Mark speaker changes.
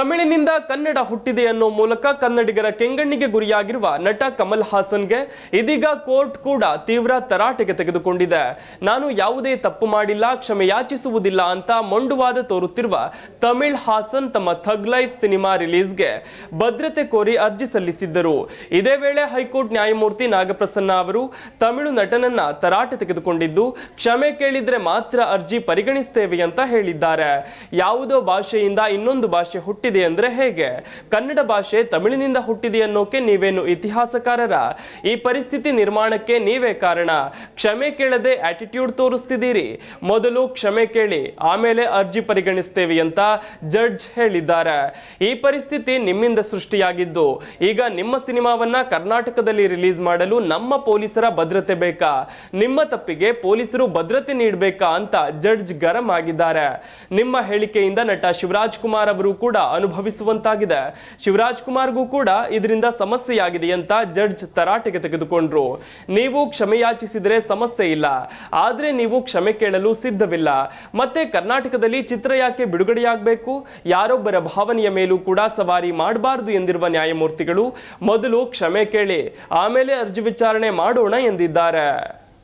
Speaker 1: ತಮಿಳಿನಿಂದ ಕನ್ನಡ ಹುಟ್ಟಿದೆ ಅನ್ನೋ ಮೂಲಕ ಕನ್ನಡಿಗರ ಕೆಂಗಣ್ಣಿಗೆ ಗುರಿಯಾಗಿರುವ ನಟ ಕಮಲ್ ಹಾಸನ್ಗೆ ಇದೀಗ ಕೋರ್ಟ್ ಕೂಡ ತೀವ್ರ ತರಾಟೆಗೆ ತೆಗೆದುಕೊಂಡಿದೆ. ನಾನು ಯಾವುದೇ ತಪ್ಪು ಮಾಡಿಲ್ಲ, ಕ್ಷಮೆ ಯಾಚಿಸುವುದಿಲ್ಲ ಅಂತ ಮೊಂಡುವಾದ ತೋರುತ್ತಿರುವ ತಮಿಳ್ ಹಾಸನ್ ತಮ್ಮ ಥಗ್ ಲೈಫ್ ಸಿನಿಮಾ ರಿಲೀಸ್ಗೆ ಭದ್ರತೆ ಕೋರಿ ಅರ್ಜಿ ಸಲ್ಲಿಸಿದ್ದರು. ಇದೇ ವೇಳೆ ಹೈಕೋರ್ಟ್ ನ್ಯಾಯಮೂರ್ತಿ ನಾಗಪ್ರಸನ್ನ ಅವರು ತಮಿಳು ನಟನನ್ನ ತರಾಟೆ ತೆಗೆದುಕೊಂಡಿದ್ದು, ಕ್ಷಮೆ ಕೇಳಿದ್ರೆ ಮಾತ್ರ ಅರ್ಜಿ ಪರಿಗಣಿಸ್ತೇವೆ ಅಂತ ಹೇಳಿದ್ದಾರೆ. ಯಾವುದೋ ಭಾಷೆಯಿಂದ ಇನ್ನೊಂದು ಭಾಷೆ ಹುಟ್ಟಿದೆ ಅಂದ್ರೆ ಹೇಗೆ? ಕನ್ನಡ ಭಾಷೆ ತಮಿಳಿನಿಂದ ಹುಟ್ಟಿದೆ ಅನ್ನೋಕೆ ನೀವೇನು ಇತಿಹಾಸಕಾರರ? ಈ ಪರಿಸ್ಥಿತಿ ನಿರ್ಮಾಣಕ್ಕೆ ನೀವೇ ಕಾರಣ? ಕ್ಷಮೆ ಕೇಳದೆ ಆಟಿಟ್ಯೂಡ್ ತೋರಿಸ್ತಿದ್ದೀರಿ. ಮೊದಲು ಕ್ಷಮೆ ಕೇಳಿ, ಆಮೇಲೆ ಅರ್ಜಿ ಪರಿಗಣಿಸ್ತೇವೆ ಅಂತ ಜಡ್ಜ್ ಹೇಳಿದ್ದಾರೆ. ಈ ಪರಿಸ್ಥಿತಿ ನಿಮ್ಮಿಂದ ಸೃಷ್ಟಿಯಾಗಿದ್ದು, ಈಗ ನಿಮ್ಮ ಸಿನಿಮಾವನ್ನ ಕರ್ನಾಟಕದಲ್ಲಿ ರಿಲೀಸ್ ಮಾಡಲು ನಮ್ಮ ಪೊಲೀಸರ ಭದ್ರತೆ ಬೇಕಾ? ನಿಮ್ಮ ತಪ್ಪಿಗೆ ಪೊಲೀಸರು ಭದ್ರತೆ ನೀಡಬೇಕಾ ಅಂತ ಜಡ್ಜ್ ಗರಂ ಆಗಿದ್ದಾರೆ. ನಿಮ್ಮ ಹೇಳಿಕೆಯಿಂದ ನಟ ಶಿವರಾಜ್ ಕುಮಾರ್ ಅವರು ಕೂಡ ಅನುಭವಿಸುವಂತಾಗಿದೆ. ಶಿವರಾಜ್ ಕುಮಾರ್ಗೂ ಕೂಡ ಇದರಿಂದ ಸಮಸ್ಯೆಯಾಗಿದೆ ಅಂತ ಜಡ್ಜ್ ತರಾಟೆಗೆ ತೆಗೆದುಕೊಂಡ್ರು. ನೀವು ಕ್ಷಮೆಯಾಚಿಸಿದರೆ ಸಮಸ್ಯೆ ಇಲ್ಲ. ಆದರೆ ನೀವು ಕ್ಷಮೆ ಕೇಳಲು ಸಿದ್ಧವಿಲ್ಲ. ಮತ್ತೆ ಕರ್ನಾಟಕದಲ್ಲಿ ಚಿತ್ರ ಯಾಕೆ ಬಿಡುಗಡೆಯಾಗಬೇಕು? ಯಾರೊಬ್ಬರ ಭಾವನೆಯ ಮೇಲೂ ಕೂಡ ಸವಾರಿ ಮಾಡಬಾರದು ಎಂದಿರುವ ನ್ಯಾಯಮೂರ್ತಿಗಳು, ಮೊದಲು ಕ್ಷಮೆ ಕೇಳಿ, ಆಮೇಲೆ ಅರ್ಜಿ ವಿಚಾರಣೆ ಮಾಡೋಣ ಎಂದಿದ್ದಾರೆ.